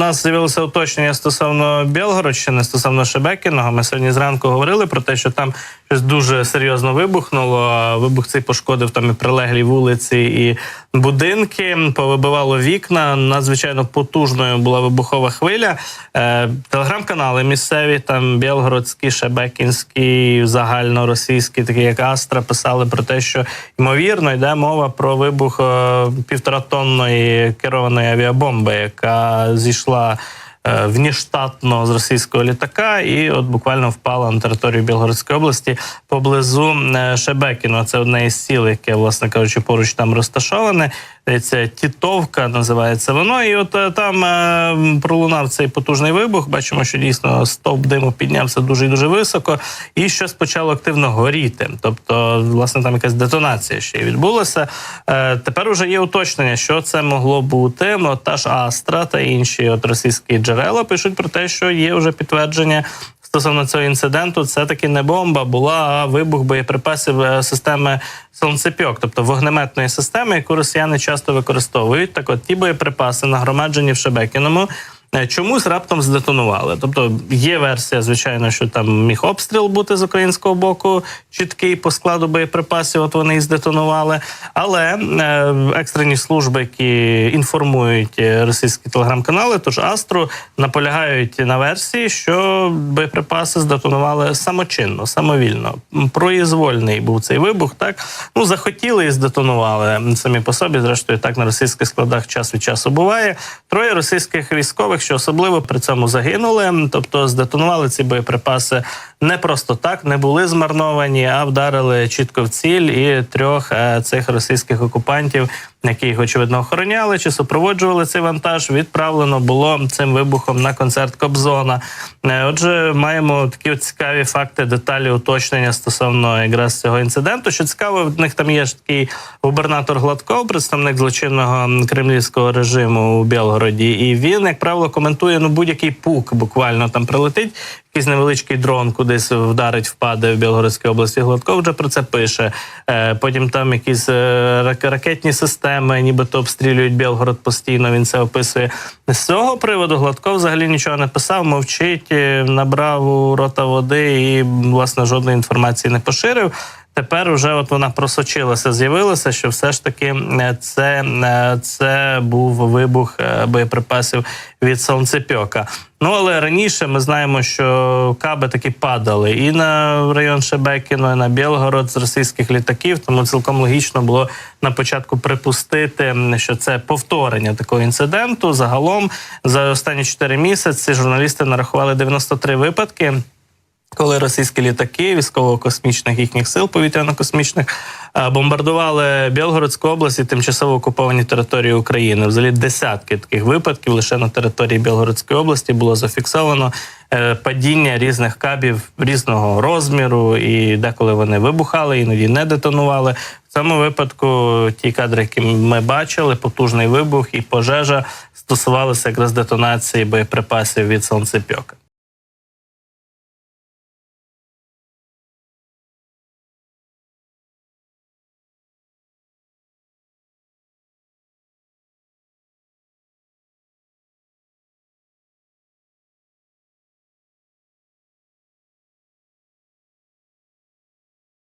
нас з'явилося уточнення стосовно Білгородщини, стосовно Шебекіного. Ми сьогодні зранку говорили про те, що там щось дуже серйозно вибухнуло. Вибух цей пошкодив там і прилеглі вулиці, і будинки, повибивало вікна. Надзвичайно потужною була вибухова хвиля. Е, телеграм-канали місцеві, там Білгородські, Шебекінські, загальноросійські, такі як Астра, писали про те, що ймовірно йде мова про вибух е, півторатонної керованої авіабомби, яка зійшла. Е, Внештатно з російського літака, і от буквально впала на територію Білгородської області поблизу е, Шебекіно. Це одне із сіл, яке, власне кажучи, поруч там розташоване. Це Тітовка називається воно. І от е, там е, пролунав цей потужний вибух. Бачимо, що дійсно стовп диму піднявся дуже і дуже високо, і щось почало активно горіти. Тобто, власне, там якась детонація ще й відбулася. Е, Тепер уже є уточнення, що це могло бути. Ну, та ж Астра та інші от російські джерела пишуть про те, що є вже підтвердження. Стосовно цього інциденту, це таки не бомба була, а вибух боєприпасів е, системи сонцепьок, тобто вогнеметної системи, яку росіяни часто використовують. Так, от ті боєприпаси, нагромаджені в Шебекіному, чомусь раптом здетонували. Тобто є версія, звичайно, що там міг обстріл бути з українського боку, чіткий по складу боєприпасів. От вони і здетонували. Але е, екстрені служби, які інформують е, російські телеграм-канали, тож Астру наполягають на версії, що боєприпаси здетонували самочинно, самовільно. М, Проїзвольний був цей вибух. Так ну захотіли і здетонували самі по собі. Зрештою, так на російських складах час від часу буває. Троє російських військових, що особливо при цьому загинули. Тобто здетонували ці боєприпаси не просто так, не були змарновані, а вдарили чітко в ціль і трьох е, цих російських окупантів, які їх очевидно охороняли чи супроводжували цей вантаж. Відправлено було цим вибухом на концерт Кобзона. Е, Отже, маємо такі цікаві факти, деталі уточнення стосовно якраз цього інциденту. Що цікаво, в них там є ж такий губернатор Гладков, представник злочинного кремлівського режиму у Білгороді, і він, як правило, коментує ну будь-який пук, буквально там прилетить. Якийсь невеличкий дрон кудись вдарить, впаде в Білгородській області. Гладко вже про це пише. Е, Потім там якісь е, рак- ракетні системи, нібито обстрілюють Білгород постійно. Він це описує. З цього приводу Гладко взагалі нічого не писав, мовчить, е, набрав у рота води і власне жодної інформації не поширив. Тепер уже от вона просочилася, з'явилося, що все ж таки е, це, е, це був вибух е, боєприпасів від сонцепьока. Ну але раніше ми знаємо, що каби таки падали і на район Шебекіно, і на Білгород з російських літаків. Тому цілком логічно було на початку припустити, що це повторення такого інциденту. Загалом за останні 4 місяці журналісти нарахували 93 випадки коли російські літаки військово-космічних їхніх сил повітряно-космічних е, бомбардували Білгородську область і тимчасово окуповані території України. Взагалі десятки таких випадків лише на території Білгородської області було зафіксовано е, падіння різних кабів різного розміру, і деколи вони вибухали, іноді не детонували. В цьому випадку ті кадри, які ми бачили, потужний вибух і пожежа стосувалися якраз детонації боєприпасів від сонцепьока.